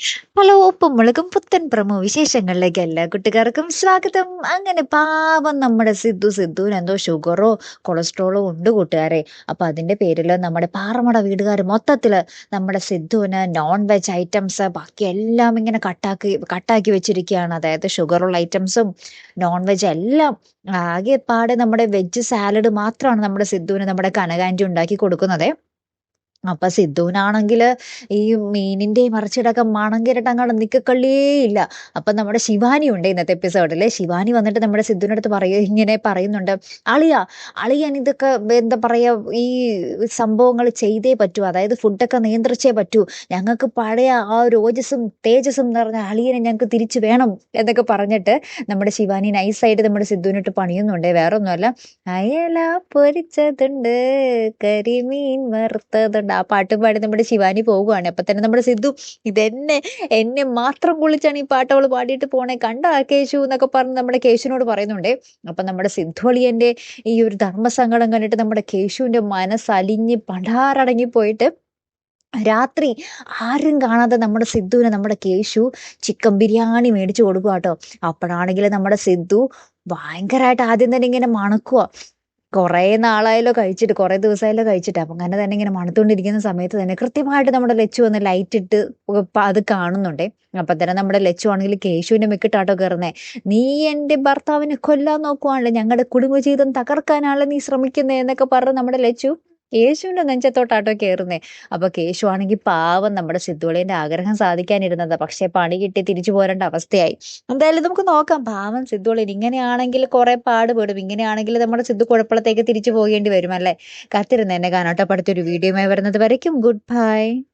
Hello ഉപ്പുമുളകും പുത്തൻ promo വിശേഷങ്ങളിലേക്ക് എല്ലാ കുട്ടികാർക്കും സ്വാഗതം. അങ്ങനെ പാവം നമ്മുടെ സിദ്ധു സിദ്ധുവിന് എന്തോ ഷുഗറോ കൊളസ്ട്രോളോ ഉണ്ട് കൂട്ടുകാരെ. അപ്പൊ അതിന്റെ പേരിൽ നമ്മുടെ പാറമട വീടുകാർ മൊത്തത്തിൽ നമ്മുടെ സിദ്ധുവിന് നോൺ വെജ് ഐറ്റംസ് ബാക്കി എല്ലാം ഇങ്ങനെ കട്ടാക്കി കട്ടാക്കി വെച്ചിരിക്കുകയാണ്. അതായത് ഷുഗറുള്ള ഐറ്റംസും നോൺ വെജ് എല്ലാം ആകെ പാടെ നമ്മുടെ വെജ് സാലഡ് മാത്രമാണ് നമ്മുടെ സിദ്ധുവിന് നമ്മുടെ കനകാന്റി ഉണ്ടാക്കി കൊടുക്കുന്നത്. അപ്പൊ സിദ്ധുവിനാണെങ്കിൽ ഈ മീനിന്റെ മറിച്ചിടക്കം മണങ്കിരട്ട് അങ്ങോട്ട് നിക്കക്കള്ളിയേ ഇല്ല അപ്പൊ നമ്മുടെ ശിവാനി ഉണ്ട് ഇന്നത്തെ എപ്പിസോഡിൽ ശിവാനി വന്നിട്ട് നമ്മുടെ സിദ്ധുവിന്റെ അടുത്ത് പറയുക ഇങ്ങനെ പറയുന്നുണ്ട്. അളിയ അളിയൻ ഇതൊക്കെ എന്താ പറയാ ഈ സംഭവങ്ങൾ ചെയ്തേ പറ്റൂ. അതായത് ഫുഡൊക്കെ നിയന്ത്രിച്ചേ പറ്റൂ. ഞങ്ങൾക്ക് പഴയ ആ ഒരു ഓജസ്സും തേജസ്സും എന്ന് പറഞ്ഞ അളിയനെ ഞങ്ങൾക്ക് തിരിച്ചു വേണം എന്നൊക്കെ പറഞ്ഞിട്ട് നമ്മുടെ ശിവാനി നൈസായിട്ട് നമ്മുടെ സിദ്ധുവിനിട്ട് പണിയുന്നുണ്ട്. വേറെ ഒന്നുമല്ല അയല പൊരിച്ചതുണ്ട് കരിമീൻ വറുത്തതുണ്ട്. ആ പാട്ട് പാടി നമ്മുടെ ശിവാനി പോവുകയാണ് അപ്പൊ തന്നെ നമ്മുടെ സിദ്ധു ഇതെന്നെ എന്നെ മാത്രം കുളിച്ചാണ് ഈ പാട്ട് അവൾ പാടിയിട്ട് പോണേ. കണ്ട കേശു എന്നൊക്കെ പറഞ്ഞ് നമ്മുടെ കേശുവിനോട് പറയുന്നുണ്ട്. അപ്പൊ നമ്മുടെ സിദ്ധു അളിയന്റെ ഈ ഒരു ധർമ്മസങ്കടം കണ്ടിട്ട് നമ്മുടെ കേശുവിന്റെ മനസ്സലിഞ്ഞ് പടാറടങ്ങി പോയിട്ട് രാത്രി ആരും കാണാതെ നമ്മുടെ സിദ്ധുവിന് നമ്മുടെ കേശു ചിക്കൻ ബിരിയാണി മേടിച്ചു കൊടുക്കുക കേട്ടോ അപ്പോഴാണെങ്കിൽ നമ്മുടെ സിദ്ധു ഭയങ്കരമായിട്ട് ആദ്യം തന്നെ ഇങ്ങനെ മണക്കുക കുറേ നാളായാലോ കഴിച്ചിട്ട് കുറേ ദിവസമായാലോ കഴിച്ചിട്ട്. അപ്പം അങ്ങനെ തന്നെ ഇങ്ങനെ മണത്തുകൊണ്ടിരിക്കുന്ന സമയത്ത് തന്നെ കൃത്യമായിട്ട് നമ്മുടെ ലച്ചു വന്ന് ലൈറ്റ് ഇട്ട് അത് കാണുന്നുണ്ടേ. അപ്പം തന്നെ നമ്മുടെ ലച്ചു ആണെങ്കിൽ കേശുവിന്റെ മെക്കിട്ടാട്ടോ കയറുന്നേ നീ എന്റെ ഭർത്താവിനെ കൊല്ലാൻ നോക്കുവാണല്ലോ. ഞങ്ങളുടെ കുടുംബജീവിതം തകർക്കാനാണല്ലോ നീ ശ്രമിക്കുന്നേ എന്നൊക്കെ പറഞ്ഞ് നമ്മുടെ ലച്ചു കേശുവിന്റെ നെഞ്ചത്തോട്ടാട്ടോ കയറുന്നേ അപ്പൊ കേശു ആണെങ്കിൽ പാവം നമ്മുടെ സിദ്ധുളിന്റെ ആഗ്രഹം സാധിക്കാനിരുന്നത്. പക്ഷെ പണി കിട്ടി തിരിച്ചു പോരേണ്ട അവസ്ഥയായി. എന്തായാലും നമുക്ക് നോക്കാം. പാവം സിദ്ധുളിൻ ഇങ്ങനെയാണെങ്കിൽ കുറെ പാടുപെടും. ഇങ്ങനെയാണെങ്കിൽ നമ്മുടെ സിദ്ധു കുഴപ്പളത്തേക്ക് തിരിച്ചു പോകേണ്ടി വരും അല്ലേ കാത്തിരുന്ന് എന്നെ കാണാട്ടോ. അടുത്തൊരു വീഡിയോയുമായി വരുന്നത് വരയ്ക്കും. Good bye.